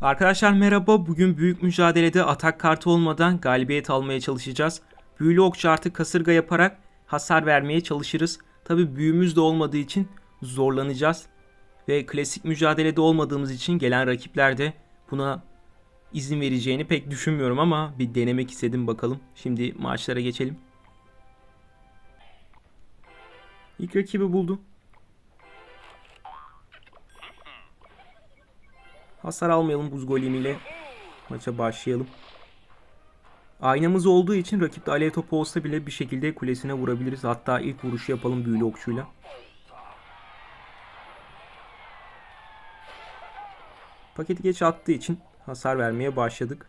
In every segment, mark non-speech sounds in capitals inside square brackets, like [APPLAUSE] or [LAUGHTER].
Arkadaşlar merhaba. Bugün büyük mücadelede atak kartı olmadan galibiyet almaya çalışacağız. Büyülü okçu artık kasırga yaparak hasar vermeye çalışırız. Tabi büyümüz de olmadığı için zorlanacağız. Ve klasik mücadelede olmadığımız için gelen rakipler de buna izin vereceğini pek düşünmüyorum ama bir denemek istedim bakalım. Şimdi maçlara geçelim. İlk rakibi buldu. Hasar almayalım buz golemiyle. Maça başlayalım. Aynamız olduğu için rakipte alev topu olsa bile bir şekilde kulesine vurabiliriz. Hatta ilk vuruşu yapalım büyülü okçuyla. Paketi geç attığı için hasar vermeye başladık.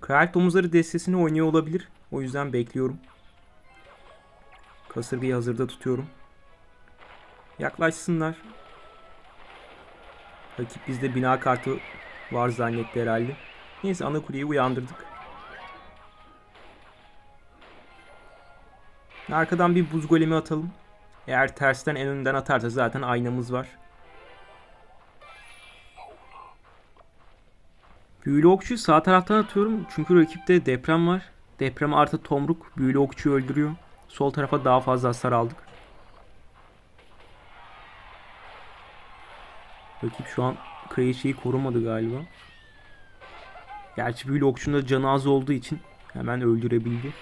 Kraliyet domuzları destesini oynuyor olabilir. O yüzden bekliyorum. Kasırgayı hazırda tutuyorum. Yaklaşsınlar. Rakip bizde bina kartı var zannetti herhalde. Neyse ana kuleyi uyandırdık. Arkadan bir buz golemi atalım. Eğer tersten en önden atarsa zaten aynamız var. Büyülü okçuyu sağ taraftan atıyorum çünkü rakipte deprem var. Deprem artı tomruk büyülü okçuyu öldürüyor. Sol tarafa daha fazla hasar aldık. Rakip şu an kraliçeyi korumadı galiba. Gerçi büyülü okçunun da canı az olduğu için hemen öldürebildi.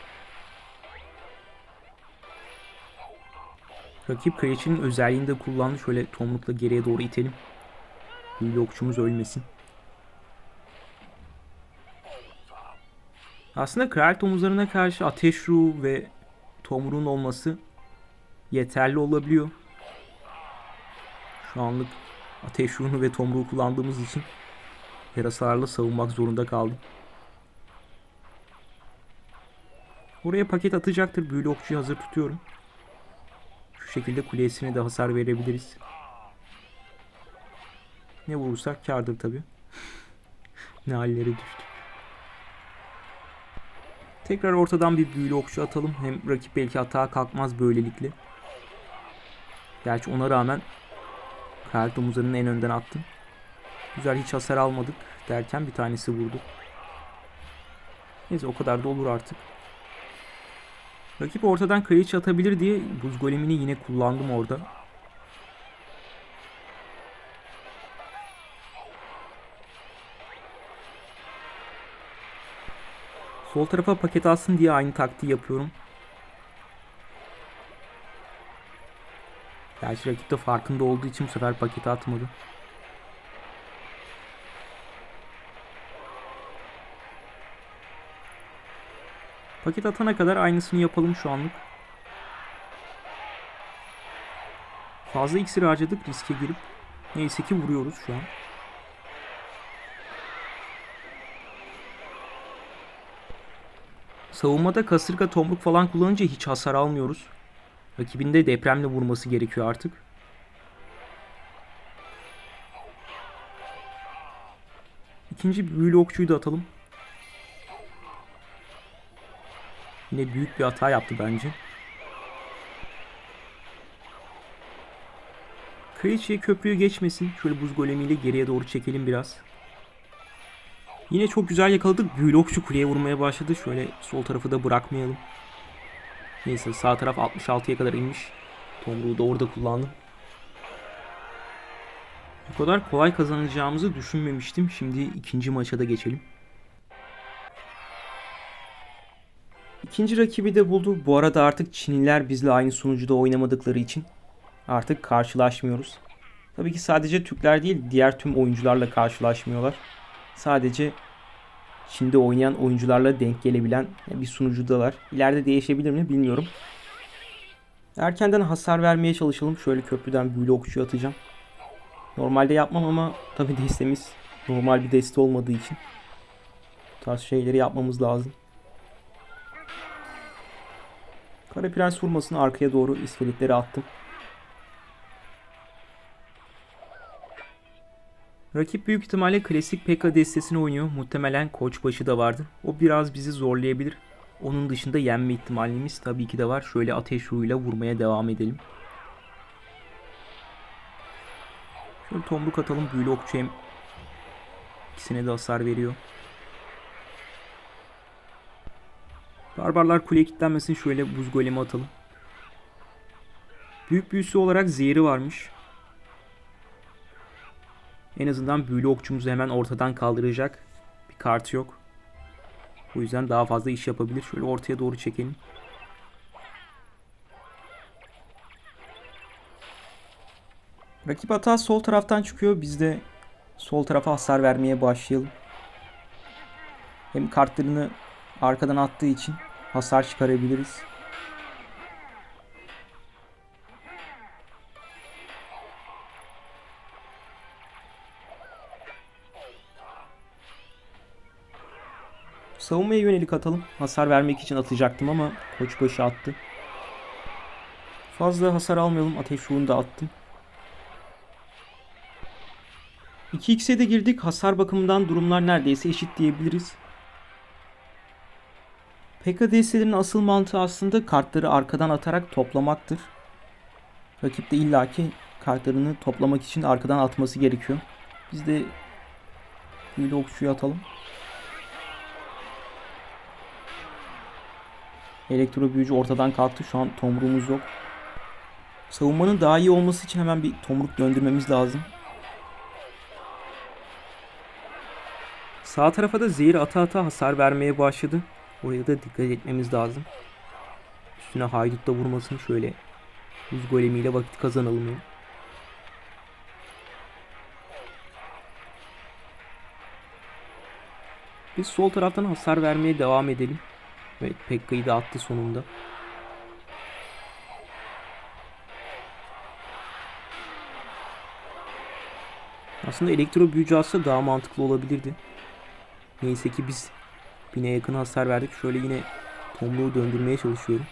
Rakip kraliçenin özelliğini de kullandı. Şöyle tomrukla geriye doğru itelim. Büyülü okçumuz ölmesin. Aslında kraliyet omuzlarına karşı ateş ruhu ve tomruğun olması yeterli olabiliyor. Şu anlık ateş ruhunu ve tomruğu kullandığımız için yarasalarla savunmak zorunda kaldım. Oraya paket atacaktır. Büyülü okçuyu hazır tutuyorum. Şu şekilde kulesine de hasar verebiliriz. Ne vurursak kardır tabi. [LAUGHS] ne hallere düştük. Tekrar ortadan bir büyülü okçu atalım. Hem rakip belki atağa kalkmaz böylelikle. Gerçi ona rağmen Kraliyet domuzlarının en önden attım. Güzel hiç hasar almadık derken bir tanesi vurdu. Neyse o kadar da olur artık. Rakip ortadan kraliçe atabilir diye buz golemini yine kullandım orada. Sol tarafa paket alsın diye aynı taktiği yapıyorum. Gerçi rakip de farkında olduğu için bu sefer paketi atmadı. Paket atana kadar aynısını yapalım şu anlık. Fazla iksir harcadık riske girip. Neyse ki vuruyoruz şu an. Savunmada kasırga tomruk falan kullanınca hiç hasar almıyoruz. Rakibinde depremle vurması gerekiyor artık. İkinci büyülü okçuyu da atalım. Yine büyük bir hata yaptı bence. Kraliçe köprüyü geçmesin. Şöyle buz golemiyle geriye doğru çekelim biraz. Yine çok güzel yakaladık. Büyülü okçu kuleye vurmaya başladı. Şöyle sol tarafı da bırakmayalım. Neyse sağ taraf 66'ya kadar inmiş. Tomruğu da orada kullandım. Bu kadar kolay kazanacağımızı düşünmemiştim. Şimdi ikinci maça da geçelim. İkinci rakibi de buldu. Bu arada artık Çinliler bizle aynı sunucuda oynamadıkları için artık karşılaşmıyoruz. Tabii ki sadece Türkler değil diğer tüm oyuncularla karşılaşmıyorlar. Sadece Çin'de oynayan oyuncularla denk gelebilen bir sunucudalar. İleride değişebilir mi bilmiyorum. Erkenden hasar vermeye çalışalım. Şöyle köprüden büyülü okçu atacağım. Normalde yapmam ama tabi destemiz normal bir deste olmadığı için bu tarz şeyleri yapmamız lazım. Kara prens vurmasını arkaya doğru iskeletleri attım. Rakip büyük ihtimalle klasik P.K. destesini oynuyor. Muhtemelen koçbaşı da vardır. O biraz bizi zorlayabilir. Onun dışında yenme ihtimalimiz tabii ki de var. Şöyle ateş ruhuyla vurmaya devam edelim. Şöyle tomruk atalım. Büyülü okçu hem ikisine de hasar veriyor. Barbarlar kuleye kilitlenmesin. Şöyle buz golemi atalım. Büyük büyüsü olarak zehri varmış. En azından büyülü okçumuzu hemen ortadan kaldıracak bir kart yok. Bu yüzden daha fazla iş yapabilir. Şöyle ortaya doğru çekelim. Rakip hata sol taraftan çıkıyor. Biz de sol tarafa hasar vermeye başlayalım. Hem kartlarını arkadan attığı için hasar çıkarabiliriz. Savunmaya yönelik atalım. Hasar vermek için atacaktım ama koçbaşı attı. Fazla hasar almayalım. Ateş ruhunu da attım. 2x'e de girdik. Hasar bakımından durumlar neredeyse eşit diyebiliriz. PKDS'lerin asıl mantığı aslında kartları arkadan atarak toplamaktır. Rakip de illaki kartlarını toplamak için arkadan atması gerekiyor. Biz de büyülü okçuyu atalım. Elektro büyücü ortadan kalktı. Şu an tomruğumuz yok. Savunmanın daha iyi olması için hemen bir tomruk döndürmemiz lazım. Sağ tarafa da zehir ata ata hasar vermeye başladı. Oraya da dikkat etmemiz lazım. Üstüne haydut da vurmasın şöyle. Buz golemiyle vakit kazanalım ya. Biz sol taraftan hasar vermeye devam edelim. Evet Pekka'yı da attı sonunda. Aslında elektro büyücü atsa daha mantıklı olabilirdi. Neyse ki biz bine yakın hasar verdik. Şöyle yine tomruğu döndürmeye çalışıyorum.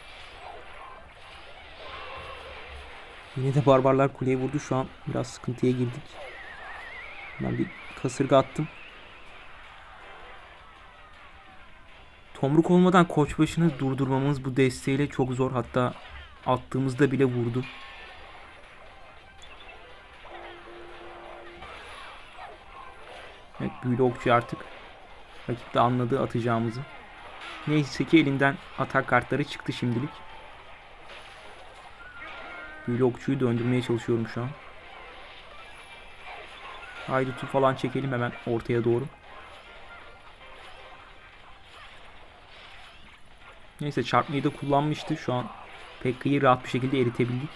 Yine de barbarlar kuleye vurdu. Şu an biraz sıkıntıya girdik. Ben bir kasırga attım. Tomruk olmadan koçbaşını durdurmamız bu desteğiyle çok zor. Hatta attığımızda bile vurdu. Evet büyülü okçu artık rakip de anladı atacağımızı. Neyse ki elinden atak kartları çıktı şimdilik. Büyülü okçuyu döndürmeye çalışıyorum şu an. Haydutu falan çekelim hemen ortaya doğru. Neyse çarpmayı da kullanmıştı. Şu an Pekka'yı rahat bir şekilde eritebildik.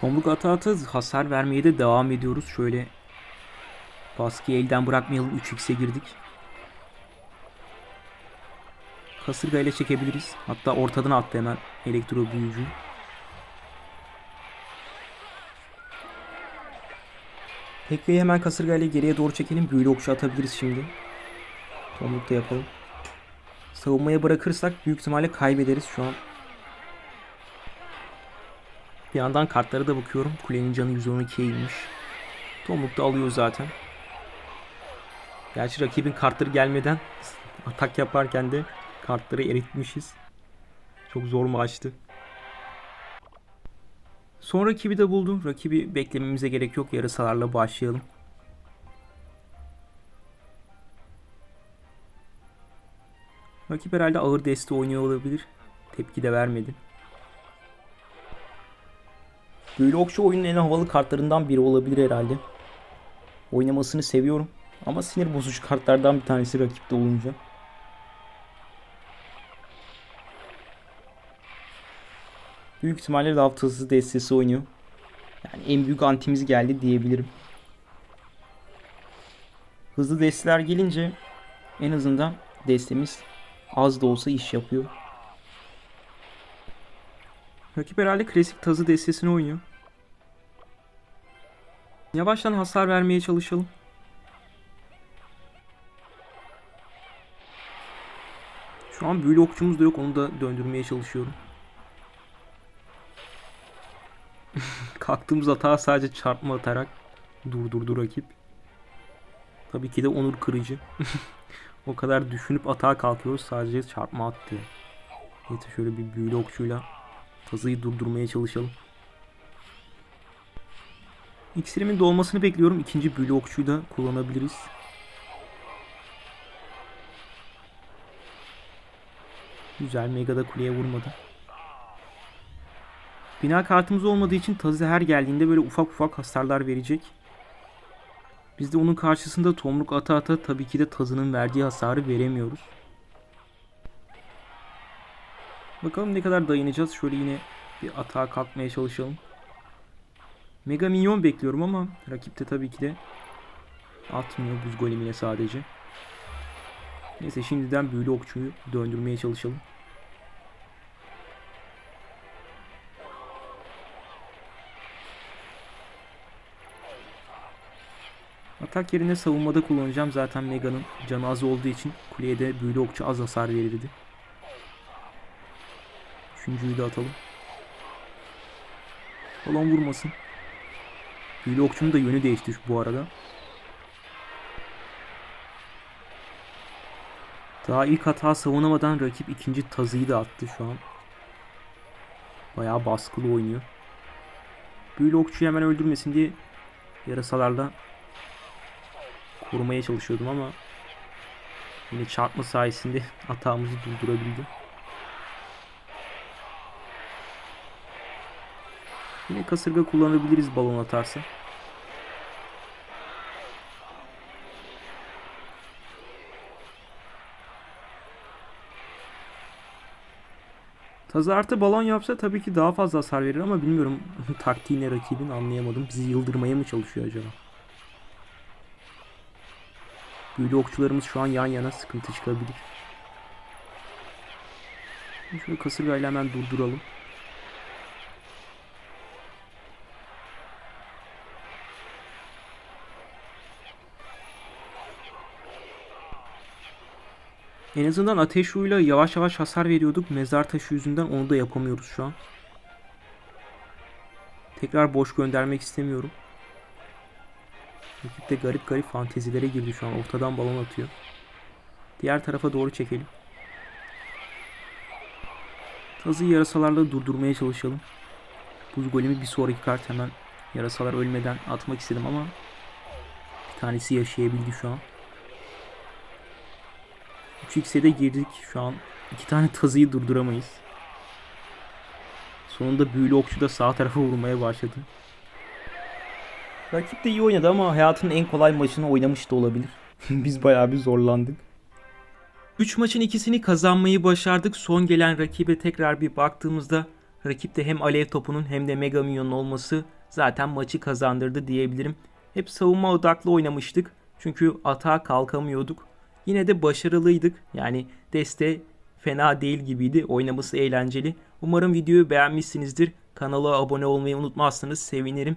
Tomruk ata ata hasar vermeye de devam ediyoruz. Şöyle baskıyı elden bırakmayalım. 3x'e girdik. Kasırga ile çekebiliriz. Hatta ortadan attı hemen elektro büyücü. Pekka'yı hemen kasırga ile geriye doğru çekelim. Büyülü okçu atabiliriz şimdi. Tomruk da yapalım. Savunmaya bırakırsak büyük ihtimalle kaybederiz şu an. Bir yandan kartlara da bakıyorum. Kulenin canı 112'ye inmiş. Tomruk da alıyor zaten. Gerçi rakibin kartları gelmeden [LAUGHS] atak yaparken de kartları eritmişiz. Çok zor maçtı. Son rakibi de buldum. Rakibi beklememize gerek yok. Yarısalarla başlayalım. Rakip herhalde ağır deste oynuyor olabilir. Tepki de vermedi. Böyle okçu oyunun en havalı kartlarından biri olabilir herhalde. Oynamasını seviyorum. Ama sinir bozucu kartlardan bir tanesi rakipte olunca. Büyük ihtimalle lav tızı destesi oynuyor. Yani en büyük antimiz geldi diyebilirim. Hızlı desteler gelince en azından destemiz az da olsa iş yapıyor. Rakip herhalde klasik tazı destesini oynuyor. Yavaştan hasar vermeye çalışalım. Şu an büyülü okçumuz da yok. Onu da döndürmeye çalışıyorum. [LAUGHS] Kalktığımız hata sadece çarpma atarak durdurdu rakip. Tabii ki de onur kırıcı. [LAUGHS] o kadar düşünüp atağa kalkıyoruz sadece çarpma attı. Neyse şöyle bir büyülü okçuyla tazıyı durdurmaya çalışalım. İksirimin dolmasını bekliyorum. İkinci büyülü okçuyu da kullanabiliriz. Güzel. Mega da kuleye vurmadı. Bina kartımız olmadığı için tazı her geldiğinde böyle ufak ufak hasarlar verecek. Biz de onun karşısında tomruk ata ata tabii ki de tazının verdiği hasarı veremiyoruz. Bakalım ne kadar dayanacağız. Şöyle yine bir atağa kalkmaya çalışalım. Mega minyon bekliyorum ama rakip de tabii ki de atmıyor buz golemine sadece. Neyse şimdiden büyülü okçuyu döndürmeye çalışalım. Atak yerine savunmada kullanacağım. Zaten Mega'nın canı az olduğu için kuleye de büyülü okçu az hasar verirdi. Üçüncüyü de atalım. Balon vurmasın. Büyülü okçunun da yönü değişti bu arada. Daha ilk hata savunamadan rakip ikinci tazıyı da attı şu an. Bayağı baskılı oynuyor. Büyülü okçuyu hemen öldürmesin diye yarasalarla korumaya çalışıyordum ama yine çarpma sayesinde [LAUGHS] hatamızı durdurabildim. Yine kasırga kullanabiliriz balon atarsa. Tazı artı balon yapsa tabii ki daha fazla hasar verir ama bilmiyorum [LAUGHS] taktiği ne rakibin anlayamadım. Bizi yıldırmaya mı çalışıyor acaba? Büyülü okçularımız şu an yan yana sıkıntı çıkabilir. Şöyle kasırgayla hemen durduralım. En azından ateş ruhuyla yavaş yavaş hasar veriyorduk. Mezar taşı yüzünden onu da yapamıyoruz şu an. Tekrar boş göndermek istemiyorum. Rakip de garip garip fantezilere girdi şu an. Ortadan balon atıyor. Diğer tarafa doğru çekelim. Tazı yarasalarla durdurmaya çalışalım. Buz golemi bir sonraki kart hemen yarasalar ölmeden atmak istedim ama bir tanesi yaşayabildi şu an. 3x'e de girdik şu an. iki tane tazıyı durduramayız. Sonunda büyülü okçu da sağ tarafa vurmaya başladı. Rakip de iyi oynadı ama hayatının en kolay maçını oynamış da olabilir. [LAUGHS] Biz bayağı bir zorlandık. 3 maçın ikisini kazanmayı başardık. Son gelen rakibe tekrar bir baktığımızda rakipte hem alev topunun hem de mega minyonun olması zaten maçı kazandırdı diyebilirim. Hep savunma odaklı oynamıştık. Çünkü atağa kalkamıyorduk. Yine de başarılıydık. Yani deste fena değil gibiydi. Oynaması eğlenceli. Umarım videoyu beğenmişsinizdir. Kanala abone olmayı unutmazsanız sevinirim.